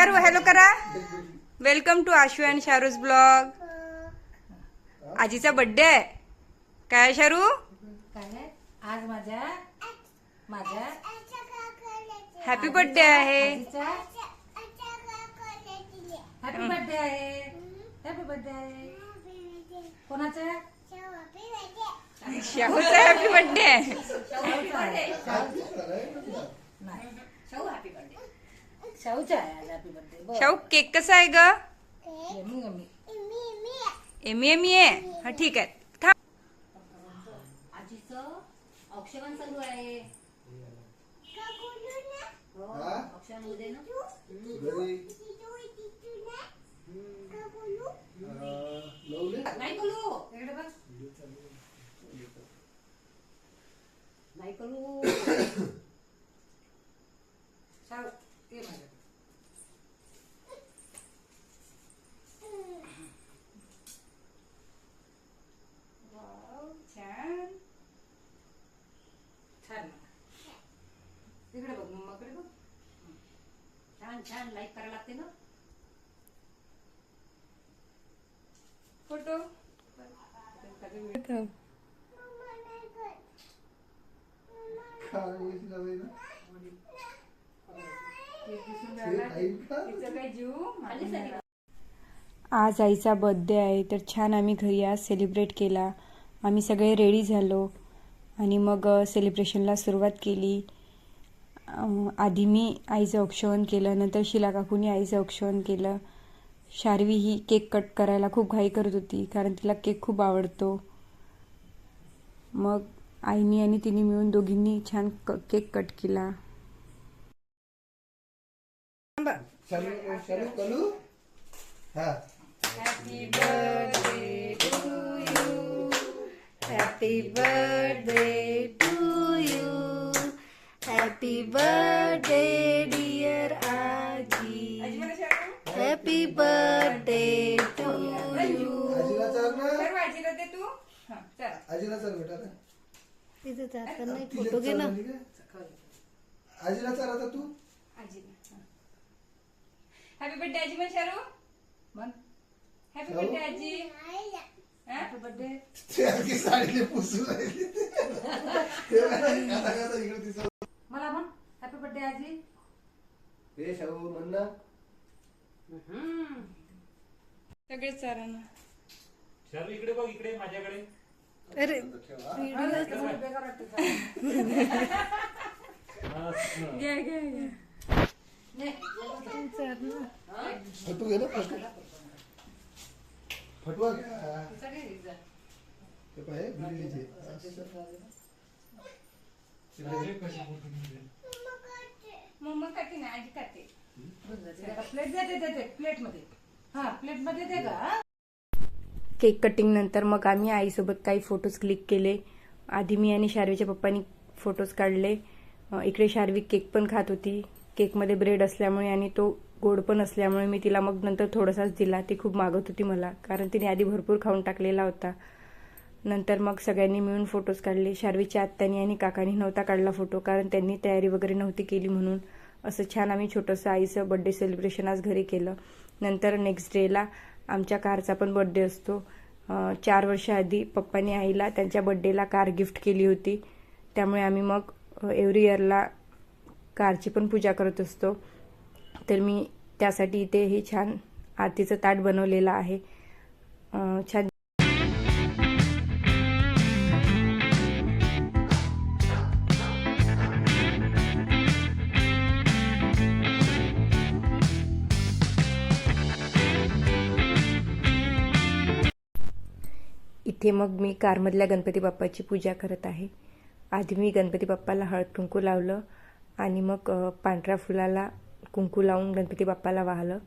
शारू hello करा. Welcome to Ashu and Sharu's blog आजीचा birthday आहे. काय शारू? काय आज माझ्या माझ्या हॅपी बर्थडे आहे. हॅपी बर्थडे आहे. हॅपी बर्थडे आहे. कोणाचा? शाहूचा हॅपी बर्थडे आहे. शाहूचा आहे आज हॅपी बर्थडे शाहू केक कसा आहे ग? Yummy yummy Amy. एमी आहे? हा ठीक आहे. थांब. आजीचं औक्षण चालू आहे. हो औक्षण उद्या ना. नाही करू इकडे बघ नाही करू शाहू ये माझ्या छान छान तिकडे बघ मम्माकडे बघ छान छान लाईक करायला लागते ना. फोटो आज आईचा बर्थडे आहे तर छान आम्ही घरी आज सेलिब्रेट केला. आम्ही सगळे रेडी झालो आणि मग सेलिब्रेशनला सुरुवात केली. आधी मी आईचं औक्षवण केलं नंतर शिला काकूनी आईचं औक्षवण केलं. शार्वी ही केक कट करायला खूप घाई करत होती कारण तिला केक खूप आवडतो. मग आईनी आणि तिने मिळून दोघींनी छान क- केक कट केला. हा. हॅपी बर्थडे आजीला चाल बेटा ना. तिथे जाताना एक तिला फोटो घे ना. चाल काय? आजीला चाल आता तू. हॅपी बर्थडे आजी म्हण शारू. मन हॅपी बर्थडे आजी. हॅपी बर्थडे ते साडीने राहिली. ते इकडे मला म्हण हॅपी बर्थडे आजी. हे शाहू म्हण ना. सगळेच चारा ना शालू इकडे बघ इकडे माझ्याकडे. अरे बेकार वाटते घ्या घ्या घ्या. फटू घे ना फटू फटवा घ्या. ते पाहे बिल्लीचे मम्मा काटे ना आजी काटे. प्लेट दे दे दे प्लेटमध्ये हा प्लेटमध्ये दे का केक कटिंग नंतर मग आम्ही आईसोबत काही फोटोज क्लिक केले. आधी मी आणि शार्वीच्या पप्पांनी फोटोज काढले. इकडे शार्वी केक पण खात होती. केकमध्ये ब्रेड असल्यामुळे आणि तो गोड पण असल्यामुळे मी तिला मग नंतर थोडासाच दिला. ती खूप मागत होती मला कारण तिने आधी भरपूर खाऊन टाकलेला होता. नंतर मग सगळ्यांनी मिळून फोटोज काढले. शार्वीच्या आत्यानी आणि काकानी नव्हता काढला फोटो कारण त्यांनी तयारी वगैरे नव्हती केली म्हणून. असं छान आम्ही छोटंसं आईचं बड्डे सेलिब्रेशन आज घरी केलं. नंतर नेक्स्ट डेला आमच्या कारचा पण बड्डे असतो. चार वर्षाआधी पप्पाने पप्पानी आईला त्यांच्या बड्डेला कार गिफ्ट केली होती. त्यामुळे आम्ही मग एव्हरी इयरला कारची पण पूजा करत असतो. तर मी त्यासाठी इथे हे छान आरतीचं ताट बनवलेलं आहे. छान इथे मग मी कारमधल्या गणपती बाप्पाची पूजा करत आहे. आधी मी गणपती बाप्पाला हळद कुंकू लावलं आणि मग पांढऱ्या फुलाला कुंकू लावून गणपती बाप्पाला वाहलं.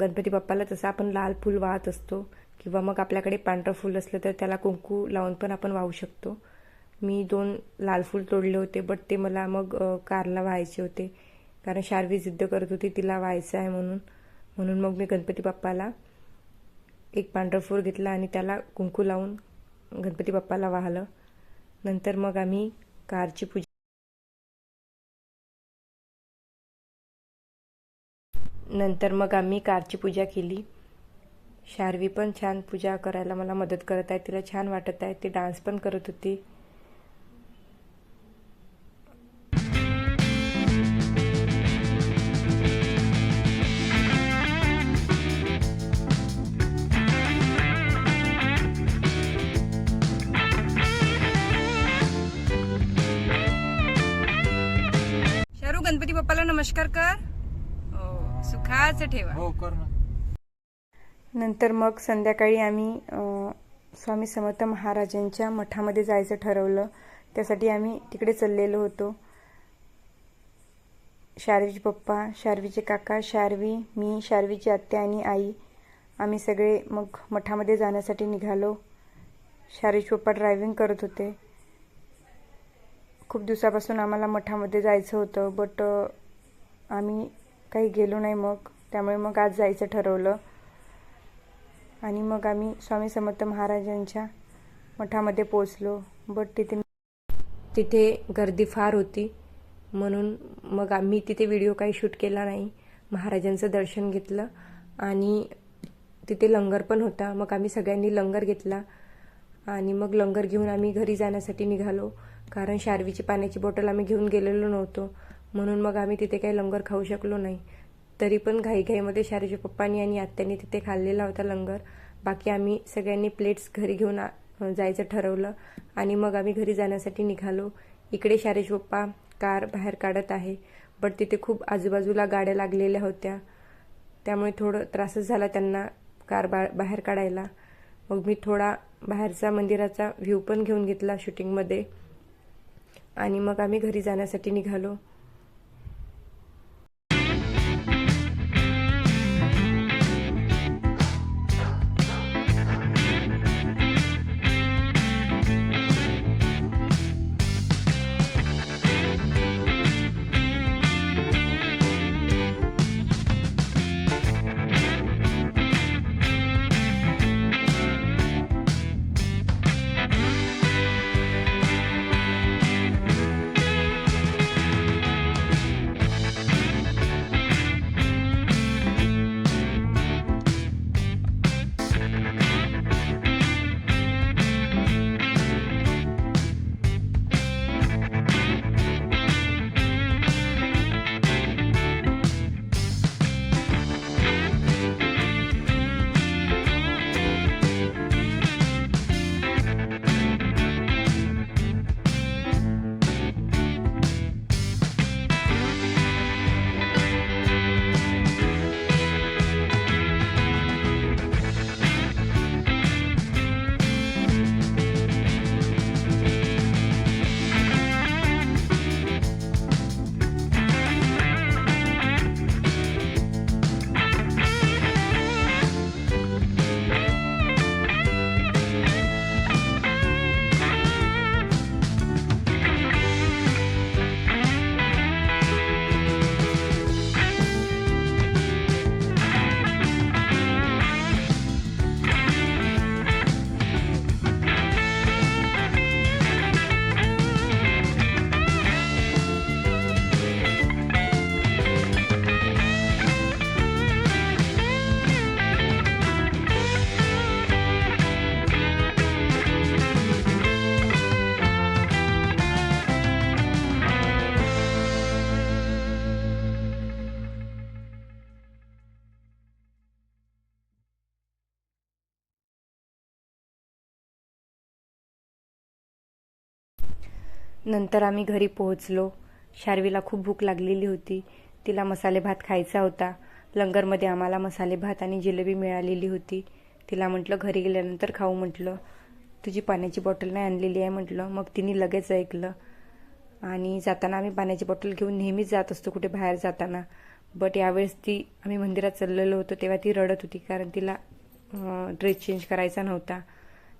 गणपती बाप्पाला तसं आपण लाल फूल वाहत असतो किंवा मग आपल्याकडे पांढरं फूल असलं तर त्याला कुंकू लावून पण आपण वाहू शकतो. मी दोन लाल फूल तोडले होते बट ते मला मग कारला व्हायचे होते. कारण शार्वी जिद्द करत होती तिला व्हायचं आहे म्हणून. म्हणून मग मी गणपती बाप्पाला एक पांढरं फूल घेतला आणि त्याला कुंकू लावून गणपती बाप्पाला वाहलं. नंतर मग आम्ही कारची पूजा नंतर मग आम्ही कारची पूजा केली. शार्वी पण छान पूजा करायला मला मदत करत आहे तिला छान वाटत आहे ती डान्स पण करत होती. गणपती बाप्पाला नमस्कार कर. सुखाच ठेवा. हो कर ना. नंतर मग संध्याकाळी आम्ही अ, स्वामी समर्थ महाराजांच्या मठामध्ये जायचं ठरवलं. त्यासाठी आम्ही तिकडे चाललेलो होतो. शार्वीचे पप्पा शार्वीचे काका शार्वी मी शार्वीची आत्या आणि आई. आम्ही सगळे मग मठामध्ये जाण्यासाठी निघालो. शार्वीचे पप्पा ड्रायव्हिंग करत होते. खूप दिवसापासून आम्हाला मठामध्ये जायचं होतं बट आम्ही काही गेलो नाही मग. त्यामुळे मग आज जायचं ठरवलं. आणि मग आम्ही स्वामी समर्थ महाराजांच्या मठामध्ये पोचलो बट तिथे तिथे गर्दी फार होती. म्हणून मग आम्ही तिथे व्हिडिओ काही शूट केला नाही. महाराजांचं दर्शन घेतलं. आणि तिथे लंगर पण होता. मग आम्ही सगळ्यांनी लंगर घेतला. आणि मग लंगर घेऊन आम्ही घरी जाण्यासाठी निघालो. कारण शार्वीची पाण्याची बॉटल आम्ही घेऊन गेलेलो नव्हतो. म्हणून मग आम्ही तिथे काही लंगर खाऊ शकलो नाही. तरी पण घाईघाईमध्ये शार्वीच्या पप्पांनी आणि आत्यांनी तिथे खाल्लेला होता लंगर. बाकी आम्ही सगळ्यांनी प्लेट्स घरी घेऊन आ- जायचं ठरवलं. आणि मग आम्ही घरी जाण्यासाठी निघालो. इकडे शारेश पप्पा कार बाहेर काढत आहे. बट तिथे खूप आजूबाजूला गाड्या लागलेल्या होत्या. त्यामुळे थोडं त्रासच झाला त्यांना कार बा बाहेर काढायला. मग मी थोडा बाहेरचा मंदिराचा व्ह्यू पण घेऊन घेतला शूटिंगमध्ये आणि मग आम्ही घरी जाण्यासाठी निघालो. नंतर आम्ही घरी पोहोचलो. शार्वीला खूप भूक लागलेली होती. तिला मसाले भात खायचा होता. लंगरमध्ये आम्हाला मसाले भात आणि जिलेबी मिळालेली होती. तिला म्हटलं घरी गेल्यानंतर खाऊ म्हटलं. तुझी पाण्याची बॉटल नाही आणलेली आहे म्हटलं. मग तिने लगेच ऐकलं. आणि जाताना आम्ही पाण्याची बॉटल घेऊन नेहमीच जात असतो कुठे बाहेर जाताना. बट यावेळेस ती आम्ही मंदिरात चाललेलो होतो तेव्हा ती रडत होती कारण तिला ड्रेस चेंज करायचा नव्हता.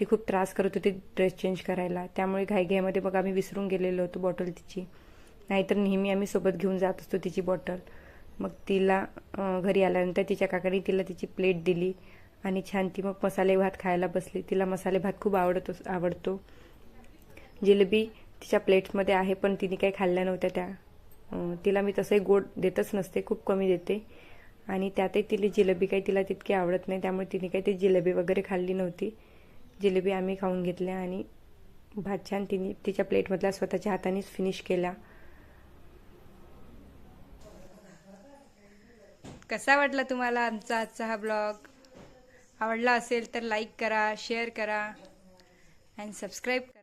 ती खूप त्रास करत होती ड्रेस चेंज करायला. त्यामुळे घाईघाईमध्ये मग आम्ही विसरून गेलेलो होतो बॉटल तिची. नाहीतर नेहमी आम्ही सोबत घेऊन जात असतो तिची बॉटल मग तिला घरी आल्यानंतर तिच्या काकाने तिला तिची प्लेट दिली आणि छान ती मग मसाले भात खायला बसली. तिला मसाले भात खूप आवडतो आवडतो. जिलेबी तिच्या प्लेट्समध्ये आहे पण तिने काही खाल्ल्या नव्हत्या त्या. तिला मी तसंही गोड देतच नसते खूप कमी देते. आणि त्यातही तिला जिलेबी काही तिला तितकी आवडत नाही त्यामुळे तिने काही ती जिलेबी वगैरे खाल्ली नव्हती. जिलेबी आम्ही खाऊन घेतल्या आणि भात छान तिने तिच्या प्लेटमधला स्वतःच्या हातानेच फिनिश केला. कसा वाटला तुम्हाला आमचा आजचा हा ब्लॉग आवडला असेल तर लाईक करा शेअर करा अँड सबस्क्राईब करा.